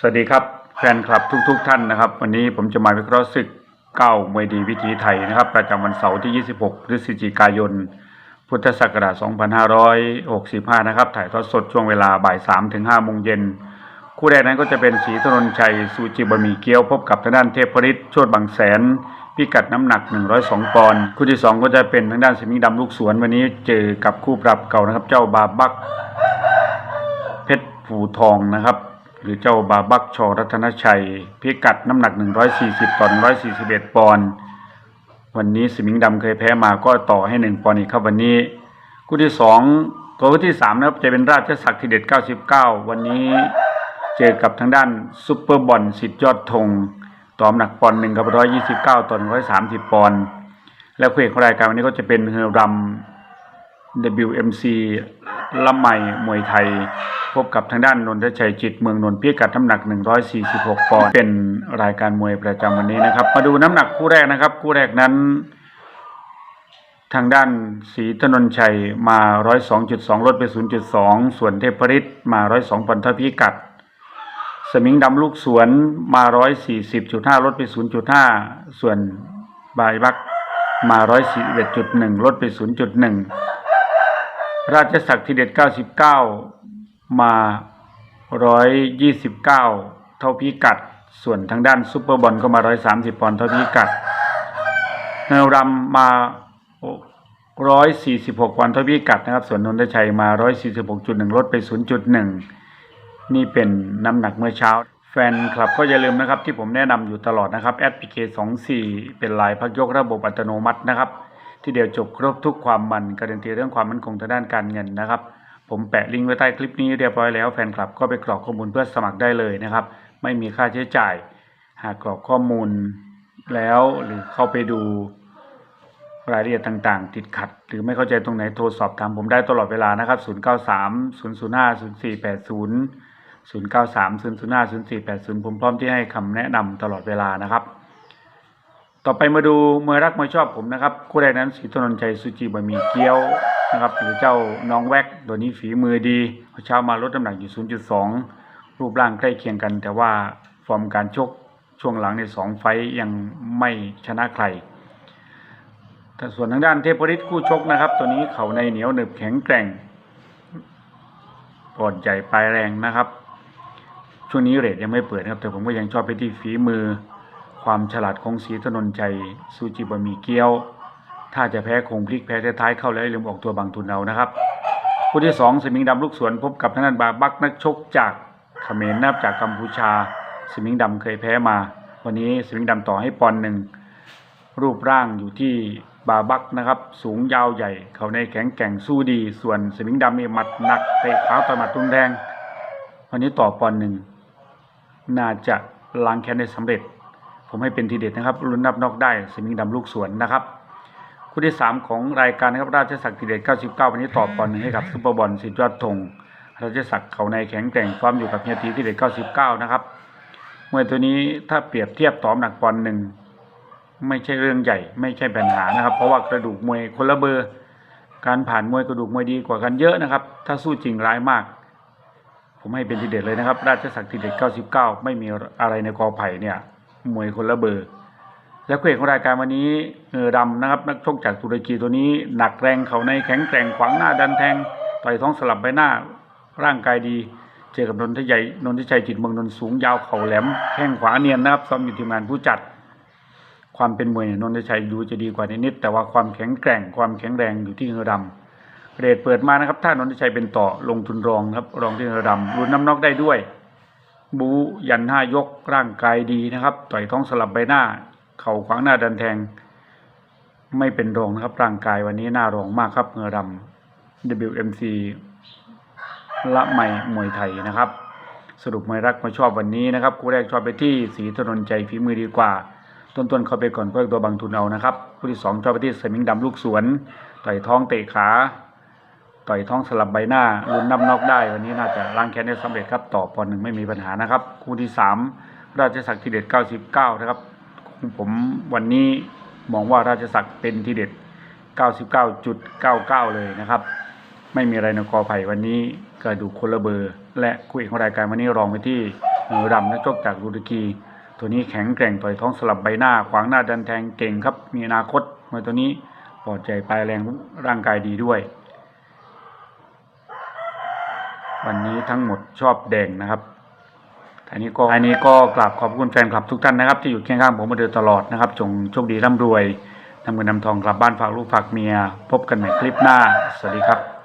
สวัสดีครับแฟนคลับทุกๆทท่านนะครับ วันนี้ผมจะมาวิเคราะห์ศึกเก้ามวยดีวิถีไทยนะครับ ประจำวันเสาร์ที่ 26 พฤศจิกายน พุทธศักราช 2565 นะครับ ถ่ายทอดสดช่วงเวลาบ่าย3ถึง5โมงเย็น คู่แรกนั้นก็จะเป็นสีถนนชัยซูจิบะหมี่เกี๊ยวพบกับทางด้านเทพฤทธิ์ชดบางแสน พิกัดน้ำหนัก 102 ปอนด์คู่ที่ 2 ก็จะเป็นทางด้านสมิงดำลูกสวนวันนี้เจอกับคู่ปรับเก่านะครับ เจ้าบาบักเพชรผูทองนะครับ หรือเจ้าบาบักชอรัตนชัย พิกัดน้ำหนัก 140ต่อ141 ปอนด์วันนี้สมิงดำเคยแพ้มาก็ต่อให้ 1 ปอนด์อีกครับวันนี้คู่ที่ 2 ตัวที่3นะครับจะเป็นราชศักดิ์ทีเด็ด 99 วันนี้เจอกับทางด้านซุปเปอร์บอลสิทธิ์ยอดธงต่อหนักปอนด์หนึ่งกับ129ต่อ130ปอนด์และคู่เอกของรายการวันนี้ก็จะเป็นเฮอรัม WMC ละไมมวยไทย พบกับทางด้านนนทชัยจิตเมืองนนท์พิกัดน้ำหนัก 146 ปอนด์เป็นรายการมวยประจำวันนี้นะครับ มาดูน้ำหนักคู่แรกนะครับ คู่แรกนั้น ทางด้านศรีถนนชัยมา 102.2 ลดไป 0.2 ส่วนเทพฤทธิ์มา 102ปอนด์เท่าพิกัด สมิงดำลูกสวนมา 140.5 ลดไป 0.5 ส่วนบายบักมา 141.1 ลดไป 0.1 ราชศักดิ์ทีเด็ด 99 มา 129 เท่าพิกัด ส่วนทางด้านซุปเปอร์บอลก็มา 130 ปอนด์เท่าพิกัดเฮลรัมมา 146 ปอนด์เท่าพิกัดนะครับ ส่วนนนทชัยมา 146.1 ลดไป 0.1 นี่เป็นน้ำหนักเมื่อเช้า แฟนคลับก็อย่าลืมนะครับที่ผมแนะนำอยู่ตลอดนะครับแอดพีเค24เป็นลายพักยกระบบอัตโนมัตินะครับ ที่เดียวจบครบทุกความมันการันตีเรื่องความมั่นคงทางด้านการเงินนะครับ ผมแปะลิงก์ไว้ใต้คลิปนี้เรียบร้อยแล้วแฟนคลับก็ไปกรอกข้อมูลเพื่อสมัครได้เลยนะครับ ไม่มีค่าใช้จ่าย หากกรอกข้อมูลแล้วหรือเข้าไปดูรายละเอียดต่างๆ ติดขัด หรือไม่เข้าใจตรงไหนโทรสอบถามผมได้ตลอดเวลานะครับ 093 005 0480 093 005 0480 ผมพร้อมที่ให้คำแนะนำตลอดเวลานะครับ ต่อไปมาดูมวยรักมวยชอบผมนะครับคู่แรกนั้นสีถนนชัยสุจิบะหมี่เกี๊ยวนะครับหรือเจ้าน้องแวกตัวนี้ฝีมือดีเช้ามาลดน้ำหนักอยู่ 0.2 รูปร่างใกล้เคียงกัน แต่ว่าฟอร์มการชกช่วงหลังในสองไฟยังไม่ชนะใครแต่ส่วนทางด้านเทพฤทธิ์คู่ชกนะครับ ตัวนี้เขาในเหนียวหนึบแข็งแกร่งปอดใหญ่ปลายแรงนะครับ ช่วงนี้เรทยังไม่เปิดนะครับ แต่ผมก็ยังชอบไปที่ฝีมือ ความฉลาดของศรีถนนชัยซูจิบะมีเกี๊ยว ถ้าจะแพ้คงพลิกแพ้ท้ายเข้าแล้วอย่าลืมออกตัวบางทุนเอานะครับคู่ที่สองสมิงดำลูกสวนพบกับทางด้านบาบักนักชกจากเขมรนับจากกัมพูชา สมิงดำเคยแพ้มา วันนี้สมิงดำต่อให้ปอนหนึ่งรูปร่างอยู่ที่บาบักนะครับ สูงยาวใหญ่ เขาในแข็งแกร่งสู้ดี ส่วนสมิงดำนี่หมัดหนักเตะขาต่อยหมัดตุ้งแดง วันนี้ต่อปอนหนึ่งน่าจะล้างแค้นได้สำเร็จ ผมให้เป็นทีเด็ดนะครับลุ้นนับนอกได้สมิงดำลูกสวนนะครับคู่ที่ 3 ของรายการนะครับราชศักดิ์ทีเด็ด 99 วันนี้ต่อปอนด์หนึ่งให้กับซุปเปอร์บอลสิทธิ์ยอดธงราชศักดิ์เขาในแข็งแกร่งฟอร์มอยู่กับเฮียทีทีเด็ด 99 นะครับมวยตัวนี้ถ้าเปรียบเทียบต่อน้ำหนักปอนด์หนึ่งไม่ใช่เรื่องใหญ่ ไม่ใช่ปัญหานะครับ เพราะว่ากระดูกมวยคนละเบอร์ การผ่านมวยกระดูกมวยดีกว่ากันเยอะนะครับ ถ้าสู้จริงร้ายมาก ผมให้เป็นทีเด็ดเลยนะครับ ราชศักดิ์ทีเด็ด 99 ไม่มีอะไรในกอไผ่เนี่ย มวยคนละเบอร์ และคู่เอกของรายการวันนี้เออดำนะครับ นักชกจากตุรกีตัวนี้ หนักแรงเขาในแข็งแกร่งขวางหน้าดันแทงต่อยท้องสลับใบหน้าร่างกายดี เจอกับนนทชัยนนทชัยจิตเมืองนนท์สูงยาวเข่าแหลมแข้งขวาเนียนนะครับซ้อมอยู่ทีมงานผู้จัด ความเป็นมวยนนทชัยดูจะดีกว่านิดแต่ว่าความแข็งแกร่งความแข็งแรงอยู่ที่เงอดำเรทเปิดมานะครับ ถ้านนทชัยเป็นต่อลงทุนรองครับ รองที่เงือดำรุนน้ำนอกได้ด้วย บูยันห้ายกร่างกายดีนะครับ ต่อยท้องสลับใบหน้า เข่าขวางหน้าดันแทง ไม่เป็นรองนะครับ ร่างกายวันนี้น่ารองมากครับเงือดำ WMC ละไม่มวยไทยนะครับ สรุปมวยรักมาชอบวันนี้นะครับคู่แรกชอบไปที่สีถนนใจฝีมือดีกว่า ต้นๆเข้าไปก่อนเพื่อตัวบางทุนเอานะครับคู่ที่สองชอบไปที่เสมิงดำลูกสวนต่อยท้องเตะขา ต่อยท้องสลับใบหน้าลุ้นน้ำนอกได้ วันนี้น่าจะล้างแค้นได้สำเร็จครับ ต่อปอนหนึ่งไม่มีปัญหานะครับ คู่ที่สามราชศักดิ์ทีเด็ด 99 นะครับผมวันนี้มองว่าราชศักดิ์เป็นทีเด็ด 99.99 เลยนะครับ ไม่มีอะไรในกอไผ่วันนี้กระดูกคนละเบอร์ และคู่เอกของรายการวันนี้รองไปที่มือดำนักชกจากตุรกีตัวนี้แข็งแกร่งต่อยท้องสลับใบหน้า ขวางหน้าดันแทงเก่งครับ มีอนาคตมวยตัวนี้ปลอดใจปลายแรงร่างกายดีด้วย วันนี้ทั้งหมดชอบแดงนะครับอันนี้ก็อันนี้ก็กราบขอบคุณแฟนคลับทุกท่านนะครับ ที่อยู่เคียงข้างผมมาโดยตลอดนะครับจงโชคดีร่ำรวยนำเงินนำทองกลับบ้านฝากลูกฝากเมีย พบกันใหม่คลิปหน้า สวัสดีครับ